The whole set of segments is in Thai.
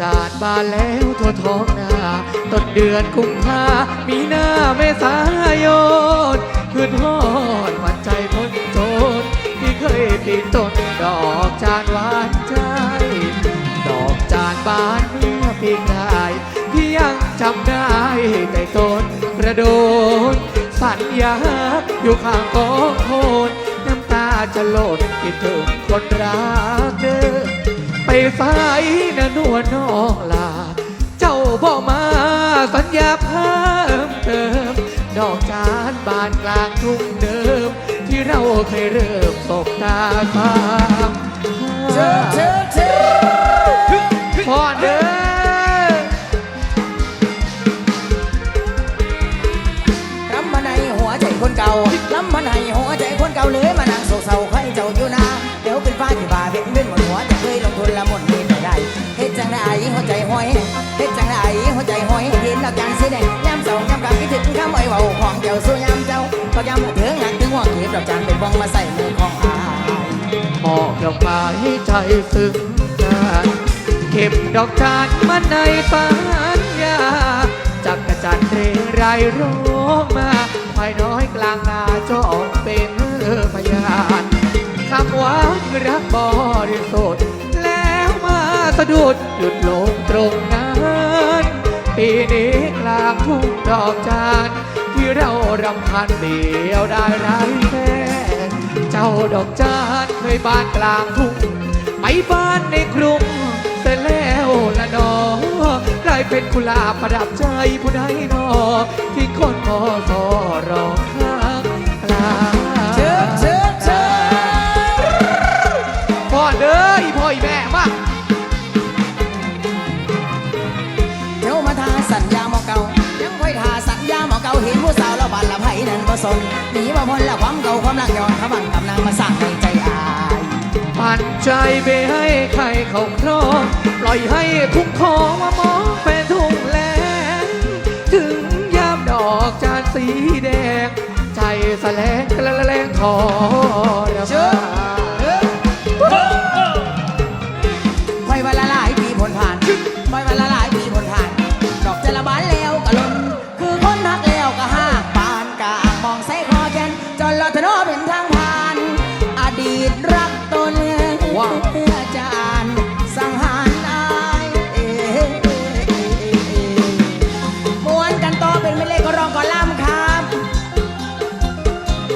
จานบานแล้วทั่วท้องนาต้นเดือนกุมภามีหน้าเมษายนคืนฮอดหวันใจคนโจนที่เคยปีนต้นดอกจานหวานใจ ดอกจานบานเมื่อปีกายที่ยังจำได้แต่ต้นกระโดดสัญญาอยู่ข้างกองโคนน้ำตาจะหล่นคิดถึงคนรักเด้อ ไปสายนะนวลน้องลา เจ้าบอกมาสัญญาเพิ่มเติม ดอกจานบานกลางทุ่งเดิม ที่เราเคยเริ่มสบตาสามเชิญเชิญเชิญพ่อเด้อรำมาในหัวใจคนเก่ารำมาในหัวใจคนเก่าเลยมานั่ ห็นแล้วจังสิได้ยามเศร้ายามกำคิดถึงคำไอ้เบาของเจ้าสู้ยามเจ้าก็ยามถึงหนักถึงห่วงเก็บดอกจานเป็นฟองมาใส่มือของอายมอบดอกไม้ให้ใจซึ้งกันเก็บดอกจานมาในสัญญาจักกระจันเรไรร้องมาภายน้อยกลางนาจองเป็นพยานคำหวานรักบริสุทธิ์แล้วมาสะดุดหยุดลงตรง นั้นปีนี้กลางทุ่งดอกจานที่เรารำพันเดียวได้ไร้แค่เจ้าดอกจานเคยบานกลางทุ่งไปบ้านในกรุงเสร็จแล้วละนอกลายเป็นกุหลาบประดับใจผู้ใดนอที่คนมอสอรอข้างกลางเชิญเชิญเชิญพ่อเด้ออีพ่ออีแม่มา ทาหมอเก่าเห็นผู้สาวแล้วบานละไผนั่นบ่สนหนีมาพ้นละความเก่าความรักย้อนขบังกำนางมาสร้างในใจอายปันใจไปให้ใครเขาครองปล่อยให้คุ้มคองว่ามองเป็นทุ่งแลงถึงยามดอกจานสีแดง ใจแสลงกระแลงทอระเชิ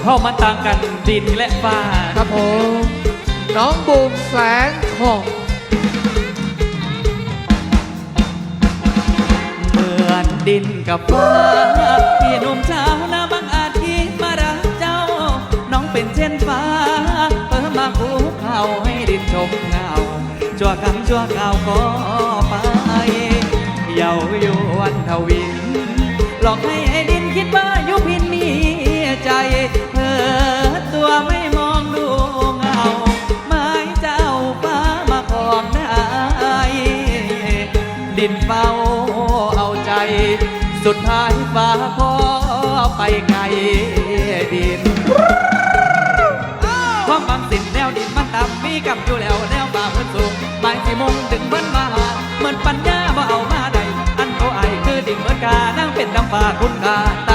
เพราะมันต่างกันดินและฟ้า ครับผมน้องบูมแสงทองเหมือนดินกับฟ้าพี่หนุ่มเจ้าหน้าบางอาทิตย์มารักเจ้า น้องเป็นเช่นฟ้าเพิ่มมาคูเขาให้ดินชมเงาชั่วคำชั่วข่าวก็ไปเยาวยวนทวินหลอกให้ ดินเฝ้าเอาใจ สุดท้ายฟ้าขอไปไกลดินความบางสิ่งแนวดินมันต่ำมีกับอยู่แล้วแนวฟ้าเพิ่นสูงหมายสิมงถึงเหมือนมาหาเหมือนปัญญาบ่เอามาใดอันเขาไอคือดินเหมือนกานั่งเป็นดังฟ้าคุณกาต